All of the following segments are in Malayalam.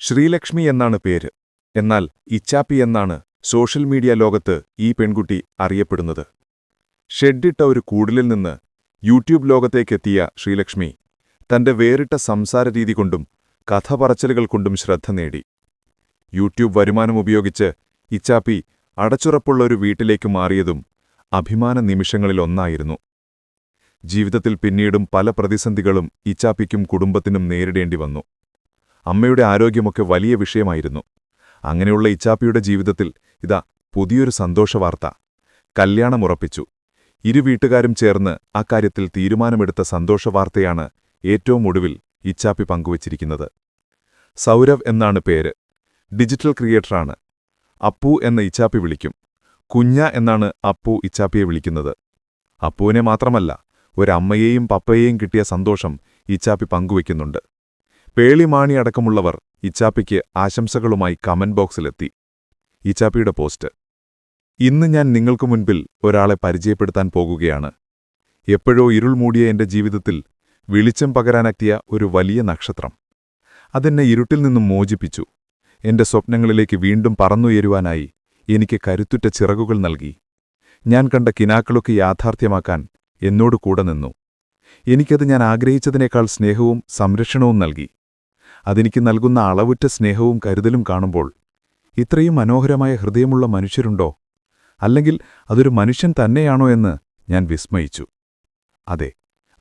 ശ്രീലക്ഷ്മി എന്നാണ് പേര്. എന്നാൽ ഇച്ചാപ്പി എന്നാണ് സോഷ്യൽ മീഡിയ ലോകത്ത് ഈ പെൺകുട്ടി അറിയപ്പെടുന്നത്. ഷെഡിട്ട ഒരു കൂടിലിൽ നിന്ന് യൂട്യൂബ് ലോകത്തേക്കെത്തിയ ശ്രീലക്ഷ്മി തന്റെ വേറിട്ട സംസാരരീതി കൊണ്ടും കഥ പറച്ചിലുകൾ കൊണ്ടും ശ്രദ്ധ നേടി. യൂട്യൂബ് വരുമാനം ഉപയോഗിച്ച് ഇച്ചാപ്പി അടച്ചുറപ്പുള്ള ഒരു വീട്ടിലേക്ക് മാറിയതും അഭിമാന നിമിഷങ്ങളിലൊന്നായിരുന്നു ജീവിതത്തിൽ പിന്നീടും പല പ്രതിസന്ധികളും ഇച്ചാപ്പിക്കും കുടുംബത്തിനും നേരിടേണ്ടി വന്നു. അമ്മയുടെ ആരോഗ്യമൊക്കെ വലിയ വിഷയമായിരുന്നു. അങ്ങനെയുള്ള ഇച്ചാപ്പിയുടെ ജീവിതത്തിൽ ഇതാ പുതിയൊരു സന്തോഷവാർത്ത. കല്യാണമുറപ്പിച്ചു. ഇരു വീട്ടുകാരും ചേർന്ന് അക്കാര്യത്തിൽ തീരുമാനമെടുത്ത സന്തോഷവാർത്തയാണ് ഏറ്റവും ഒടുവിൽ ഇച്ചാപ്പി പങ്കുവച്ചിരിക്കുന്നത്. സൗരവ് എന്നാണ് പേര്. ഡിജിറ്റൽ ക്രിയേറ്ററാണ്. അപ്പു എന്ന ഇച്ചാപ്പി വിളിക്കും. കുഞ്ഞ എന്നാണ് അപ്പു ഇച്ചാപ്പിയെ വിളിക്കുന്നത്. അപ്പുവിനെ മാത്രമല്ല ഒരമ്മയെയും പപ്പയെയും കിട്ടിയ സന്തോഷം ഇച്ചാപ്പി പങ്കുവയ്ക്കുന്നുണ്ട്. പേളിമാണി അടക്കമുള്ളവർ ഇച്ചാപ്പിക്ക് ആശംസകളുമായി കമന്റ് ബോക്സിലെത്തി. ഇച്ചാപ്പിയുടെ പോസ്റ്റ്. ഇന്ന് ഞാൻ നിങ്ങൾക്കു മുൻപിൽ ഒരാളെ പരിചയപ്പെടുത്താൻ പോകുകയാണ്. എപ്പോഴോ ഇരുൾ മൂടിയ എന്റെ ജീവിതത്തിൽ വെളിച്ചം പകരാനെത്തിയ ഒരു വലിയ നക്ഷത്രം. അതെന്നെ ഇരുട്ടിൽ നിന്നും മോചിപ്പിച്ചു. എന്റെ സ്വപ്നങ്ങളിലേക്ക് വീണ്ടും പറന്നുയരുവാനായി എനിക്ക് കരുത്തുറ്റ ചിറകുകൾ നൽകി. ഞാൻ കണ്ട കിനാക്കളൊക്കെ യാഥാർത്ഥ്യമാക്കാൻ എന്നോട് കൂടെ നിന്നു. എനിക്കത് ഞാൻ ആഗ്രഹിച്ചതിനേക്കാൾ സ്നേഹവും സംരക്ഷണവും നൽകി. അതെനിക്ക് നൽകുന്ന അളവുറ്റ സ്നേഹവും കരുതലും കാണുമ്പോൾ ഇത്രയും മനോഹരമായ ഹൃദയമുള്ള മനുഷ്യരുണ്ടോ? അല്ലെങ്കിൽ അതൊരു മനുഷ്യൻ തന്നെയാണോ എന്ന് ഞാൻ വിസ്മയിച്ചു. അതെ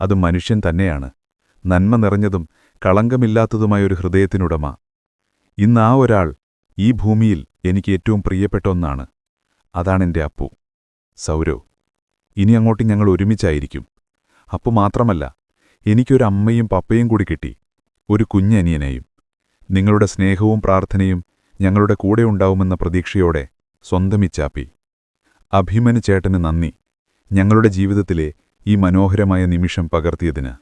അത് മനുഷ്യൻ തന്നെയാണ്. നന്മ നിറഞ്ഞതും കളങ്കമില്ലാത്തതുമായ ഒരു ഹൃദയത്തിനുടമ. ഇന്ന് ആ ഒരാൾ ഈ ഭൂമിയിൽ എനിക്ക് ഏറ്റവും പ്രിയപ്പെട്ട ഒന്നാണ്. അതാണെന്റെ അപ്പു. സൗരവ് ഇനി അങ്ങോട്ട് ഞങ്ങൾ ഒരുമിച്ചായിരിക്കും. അപ്പു മാത്രമല്ല എനിക്കൊരു അമ്മയും പപ്പയും കൂടി കിട്ടി. ഒരു കുഞ്ഞനിയനെയും നിങ്ങളുടെ സ്നേഹവും പ്രാർത്ഥനയും ഞങ്ങളുടെ കൂടെ ഉണ്ടാവുമെന്ന പ്രതീക്ഷയോടെ സ്വന്തമിച്ചാപ്പി അഭിമന് ചേട്ടന് നന്ദി ഞങ്ങളുടെ ജീവിതത്തിലെ ഈ മനോഹരമായ നിമിഷം പകർത്തിയതിന്.